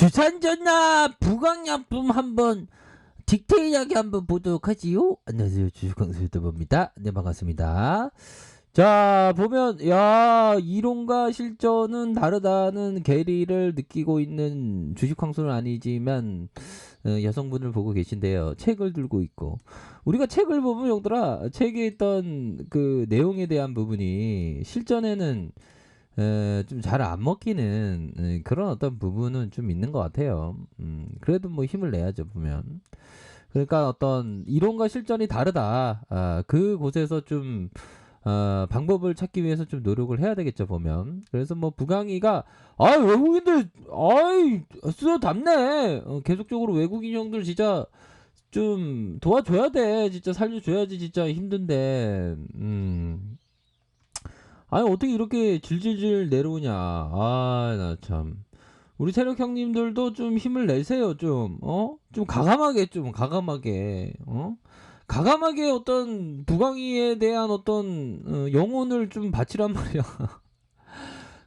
주산전나 부강약품 한번 딕테일 이야기 한번 보도록 하지요. 안녕하세요. 주식광수 유튜버입니다. 네, 반갑습니다. 자, 보면, 야, 이론과 실전은 다르다는 괴리를 느끼고 있는 주식광수는 아니지만, 어, 여성분을 보고 계신데요. 책을 들고 있고. 우리가 책을 보면, 용들아, 책에 있던 그 내용에 대한 부분이 실전에는 좀 잘 안 먹히는 에, 그런 어떤 부분은 좀 있는 것 같아요. 음, 그래도 뭐 힘을 내야죠, 보면. 그러니까 어떤 이론과 실전이 다르다. 아, 그 곳에서 좀 어, 방법을 찾기 위해서 좀 노력을 해야 되겠죠, 보면. 그래서 뭐 부강이가 아, 외국인들 아이, 쓰여 담네. 어, 계속적으로 외국인 형들 진짜 좀 도와줘야 돼. 진짜 살려줘야지 진짜 힘든데. 음. 아니 어떻게 이렇게 질질질 내려오냐. 아 나 참. 우리 세력 형님들도 좀 힘을 내세요 좀. 어? 좀 가감하게 좀 가감하게. 어? 가감하게 어떤 부강이에 대한 어떤 어, 영혼을 좀 바치란 말이야.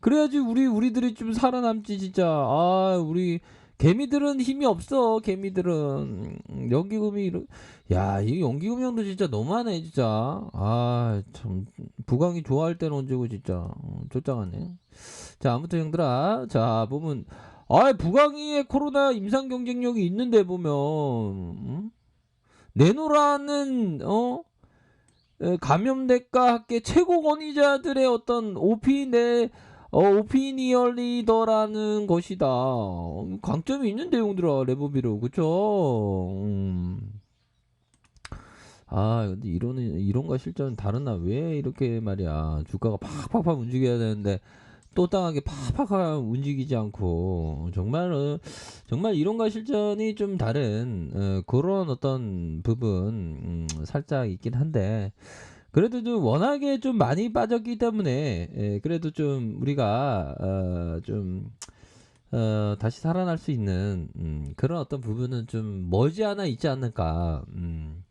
그래야지 우리 우리들이 좀 살아남지 진짜. 아 우리 개미들은 힘이 없어 개미들은. 음, 연기금이 이러... 야 이 연기금 형도 진짜 너무하네 진짜. 아 참 부강이 좋아할 때는 언제고 진짜. 어, 쫄짱하네. 자 아무튼 형들아 자 보면 아 부강이의 코로나 임상 경쟁력이 있는데 보면 음? 내노라는 어? 에, 감염대과 학계 최고 권위자들의 어떤 오피 내 어, 오피니언 리더라는 것이다. 어, 강점이 있는 내용들아, 레버비로. 그쵸? 음. 아, 근데 이론은, 이론과 실전은 다르나? 왜 이렇게 말이야. 주가가 팍팍팍 움직여야 되는데, 또 땅하게 팍팍 움직이지 않고, 정말, 어, 정말 이론과 실전이 좀 다른, 어, 그런 어떤 부분, 음, 살짝 있긴 한데, 그래도 좀 워낙에 좀 많이 빠졌기 때문에 예, 그래도 좀 우리가 어, 좀 어, 다시 살아날 수 있는 음, 그런 어떤 부분은 좀 머지않아 있지 않을까. 음,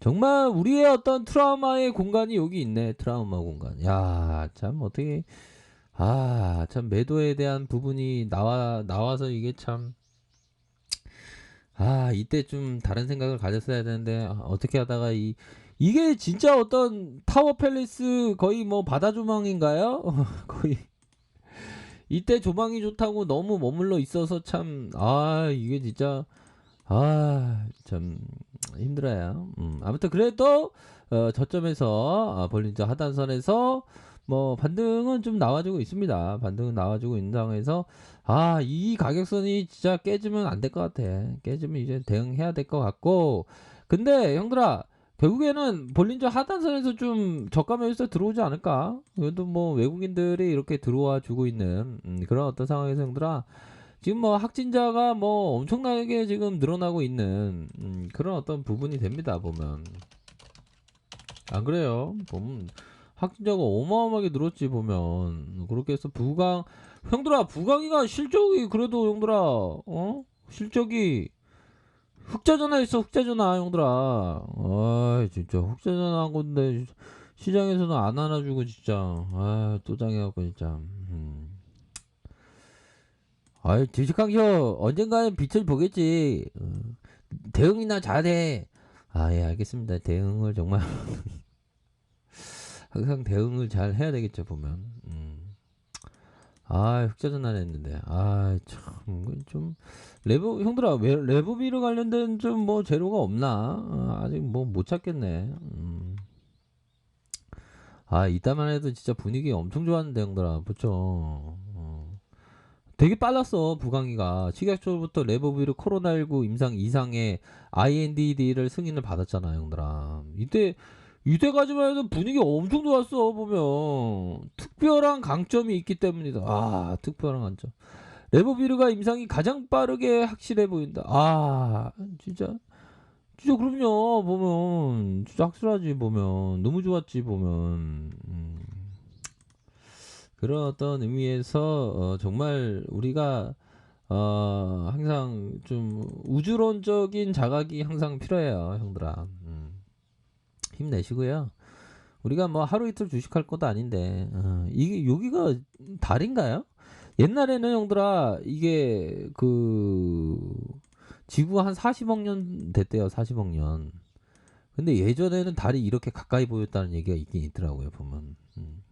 정말 우리의 어떤 트라우마의 공간이 여기 있네. 트라우마 공간. 야, 참 어떻게 아, 참 매도에 대한 부분이 나와 나와서 이게 참 아, 이때 좀 다른 생각을 가졌어야 되는데 아, 어떻게 하다가 이 이게 진짜 어떤 타워 팰리스 거의 뭐 바다 조망인가요? 거의 이때 조망이 좋다고 너무 머물러 있어서 참 아 이게 진짜 아 참 힘들어요. 음, 아무튼 그래도 어, 저점에서 아, 볼린저 하단선에서 뭐 반등은 좀 나와주고 있습니다. 반등은 나와주고 있는 상황에서 아 이 가격선이 진짜 깨지면 안 될 것 같아. 깨지면 이제 대응해야 될 것 같고 근데 형들아 결국에는 볼린저 하단선에서 좀 저가 매수세 들어오지 않을까? 그래도 뭐 외국인들이 이렇게 들어와 주고 있는 음, 그런 어떤 상황에서 형들아 지금 뭐 확진자가 뭐 엄청나게 지금 늘어나고 있는 음, 그런 어떤 부분이 됩니다 보면 안 그래요? 보면 확진자가 어마어마하게 늘었지 보면 그렇게 해서 부강 형들아 부강이가 실적이 그래도 형들아 어 실적이 흑자전화 있어 흑자전화 형들아. 아 진짜 흑자전화 한 건데 시장에서는 안 안아주고 진짜. 아또 당해갖고 진짜. 음. 아이 주식강쇼 언젠가는 빛을 보겠지. 어. 대응이나 잘해. 아 예 알겠습니다. 대응을 정말. 항상 대응을 잘 해야 되겠죠 보면. 음. 아 흑자전화 했는데. 아참좀 레브 형들아 왜 레브비로 관련된 좀 뭐 재료가 없나? 어, 아직 뭐 못 찾겠네. 음. 아 이따만 해도 진짜 분위기 엄청 좋았는데 형들아. 그쵸? 어. 되게 빨랐어 부강이가. 식약처부터 레버비로 코로나19 임상 이상의 INDD를 승인을 받았잖아 형들아. 이때 이때까지만 해도 분위기 엄청 좋았어 보면 특별한 강점이 있기 때문이다 아 특별한 강점 레버비르가 임상이 가장 빠르게 확실해 보인다. 아, 진짜. 진짜 그럼요. 보면 진짜 확실하지 보면 너무 좋았지 보면 음. 그런 어떤 의미에서 어, 정말 우리가 어, 항상 좀 우주론적인 자각이 항상 필요해요, 형들아. 음. 힘내시고요. 우리가 뭐 하루 이틀 주식할 것도 아닌데 어, 이게 여기가 달인가요? 옛날에는 형들아 이게 그 지구 한 40억 년 됐대요. 40억 년. 근데 예전에는 달이 이렇게 가까이 보였다는 얘기가 있긴 있더라고요. 보면. 음.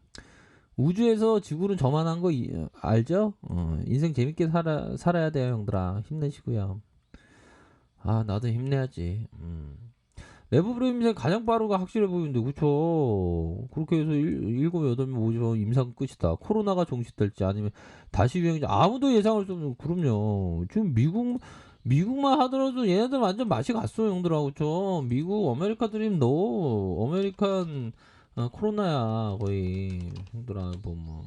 우주에서 지구는 저만한 거 이- 알죠? 어, 인생 재밌게 살아 살아야 돼요, 형들아. 힘내시고요. 아, 나도 힘내야지. 음. 레브브로 임상 가장 빠르고 확실해 보이는데, 그쵸? 그렇게 해서 일, 일곱, 여덟 명 오죠. 임상 끝이다. 코로나가 종식될지 아니면 다시 유행인지 아무도 예상할 수 없는, 그럼요. 지금 미국, 미국만 하더라도 얘네들 완전 맛이 갔어, 형들아. 그쵸? 미국, 아메리카 드림, 너, 아메리칸, 어, 코로나야, 거의. 형들아, 보면.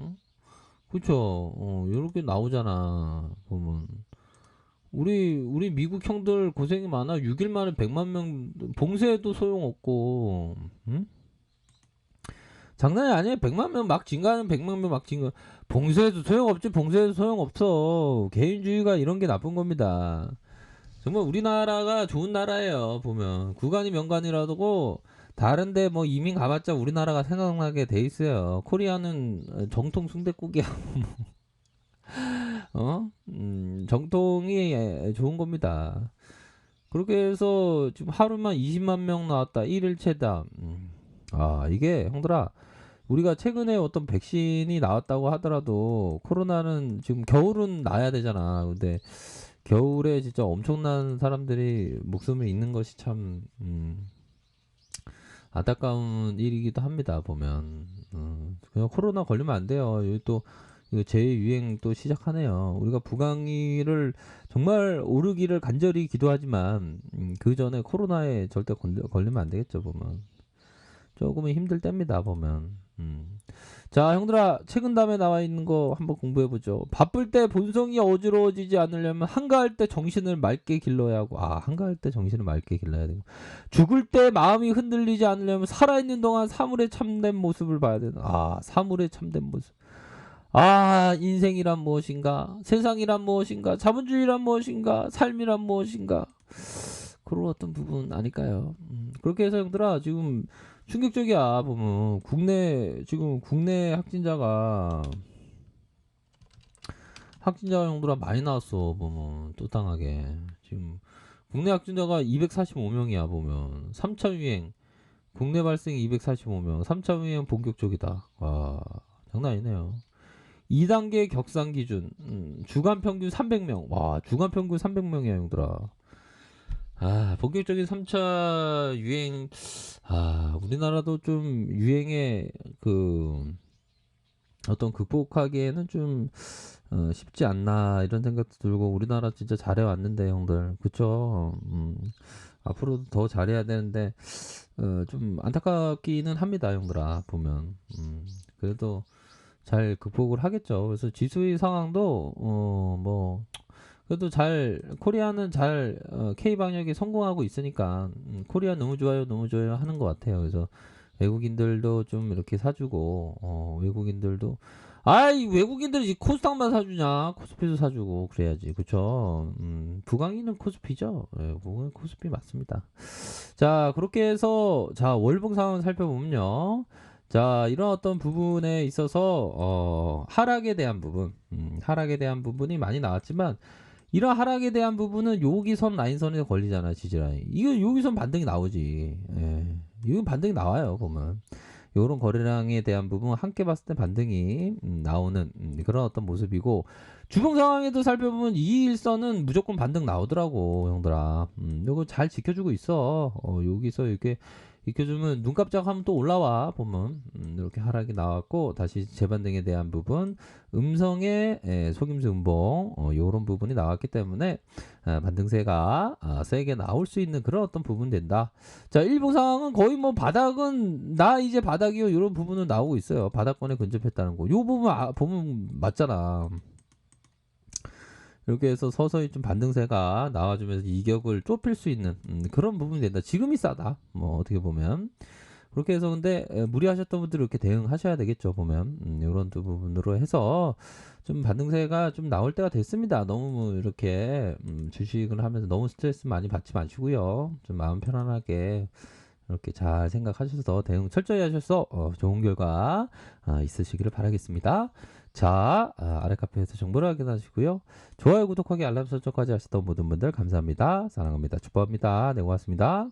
응? 그쵸? 어, 요렇게 나오잖아, 보면. 우리 우리 미국 형들 고생이 많아. 6일 만에 100만 명 봉쇄해도 소용없고. 응? 장난이 아니에요. 100만 명 막 증가하는 100만 명 막 증가. 봉쇄해도 소용없지. 봉쇄해도 소용없어. 개인주의가 이런 게 나쁜 겁니다. 정말 우리나라가 좋은 나라예요. 보면 구간이 명간이라고 다른데 뭐 이민 가봤자 우리나라가 생각나게 돼 있어요. 코리아는 정통 순댓국이야. 어? 음, 정통이 좋은 겁니다. 그렇게 해서 지금 하루만 20만 명 나왔다. 1일 최다. 음. 아, 이게 형들아. 우리가 최근에 어떤 백신이 나왔다고 하더라도 코로나는 지금 겨울은 나야 되잖아. 근데 겨울에 진짜 엄청난 사람들이 목숨을 잃는 것이 참 음, 안타까운 일이기도 합니다. 보면 음, 그냥 코로나 걸리면 안 돼요. 여기 또 이거 재유행 또 시작하네요. 우리가 부강이를 정말 오르기를 간절히 기도하지만 음, 그 전에 코로나에 절대 건, 걸리면 안 되겠죠. 보면 조금은 힘들 때입니다. 보면 음. 자 형들아 최근 담에 나와 있는 거 한번 공부해 보죠. 바쁠 때 본성이 어지러워지지 않으려면 한가할 때 정신을 맑게 길러야 하고 아 한가할 때 정신을 맑게 길러야 되고 죽을 때 마음이 흔들리지 않으려면 살아있는 동안 사물의 참된 모습을 봐야 되는 아 사물의 참된 모습. 아, 인생이란 무엇인가? 세상이란 무엇인가? 자본주의란 무엇인가? 삶이란 무엇인가? 그런 어떤 부분 아닐까요? 음, 그렇게 해서 형들아, 지금 충격적이야, 보면. 국내, 지금 국내 확진자가, 확진자가 형들아 많이 나왔어, 보면. 또땅하게. 지금, 국내 확진자가 245명이야, 보면. 3차 유행, 국내 발생이 245명, 3차 유행 본격적이다. 와, 장난 아니네요. 2단계 격상 기준. 음, 주간 평균 300명. 와 주간 평균 300명이야 형들아. 아 본격적인 3차 유행. 아 우리나라도 좀 유행의 그 어떤 극복하기에는 좀 어, 쉽지 않나 이런 생각도 들고 우리나라 진짜 잘해왔는데 형들. 그쵸? 음, 앞으로도 더 잘해야 되는데 어, 좀 안타깝기는 합니다 형들아 보면. 음, 그래도 잘 극복을 하겠죠. 그래서 지수의 상황도 어 뭐 그래도 잘 코리아는 잘 어, K 방역에 성공하고 있으니까 음, 코리아 너무 좋아요, 너무 좋아요 하는 것 같아요. 그래서 외국인들도 좀 이렇게 사주고 어, 외국인들도 아이 외국인들이 코스닥만 사주냐? 코스피도 사주고 그래야지. 그쵸? 음, 부강이는 코스피죠? 예, 부강은 코스피 맞습니다. 자 그렇게 해서 자 월봉 상황 살펴보면요 자, 이런 어떤 부분에 있어서, 어, 하락에 대한 부분, 음, 하락에 대한 부분이 많이 나왔지만, 이런 하락에 대한 부분은 여기 선 라인선에 걸리잖아요, 지지라인. 이거 여기선 반등이 나오지. 예. 이건 반등이 나와요, 보면. 요런 거래량에 대한 부분 함께 봤을 때 반등이 음, 나오는 음, 그런 어떤 모습이고 주봉 상황에도 살펴보면 이 일선은 무조건 반등 나오더라고 형들아 음, 요거 잘 지켜주고 있어 어, 여기서 이렇게 익혀주면 눈 깜짝하면 또 올라와 보면 음, 이렇게 하락이 나왔고 다시 재반등에 대한 부분 음성의 에, 속임수 음봉 어, 이런 부분이 나왔기 때문에 아, 반등세가 아, 세게 나올 수 있는 그런 어떤 부분 된다. 자 일부 상황은 거의 뭐 바닥은 나 이제 바닥이요 이런 부분은 나오고 있어요. 바닥권에 근접했다는 거. 요 부분 아, 보면 맞잖아. 이렇게 해서 서서히 좀 반등세가 나와주면서 이격을 좁힐 수 있는 음, 그런 부분이 된다. 지금이 싸다. 뭐 어떻게 보면 그렇게 해서 근데 에, 무리하셨던 분들은 이렇게 대응하셔야 되겠죠. 보면 음, 이런 두 부분으로 해서 좀 반등세가 좀 나올 때가 됐습니다. 너무 이렇게 음, 주식을 하면서 너무 스트레스 많이 받지 마시고요. 좀 마음 편안하게 이렇게 잘 생각하셔서 대응 철저히 하셔서 어, 좋은 결과 아, 있으시기를 바라겠습니다. 자, 아, 아래 카페에서 정보를 확인하시고요. 좋아요, 구독하기, 알람 설정까지 하시던 모든 분들 감사합니다. 사랑합니다. 축복합니다. 네, 고맙습니다.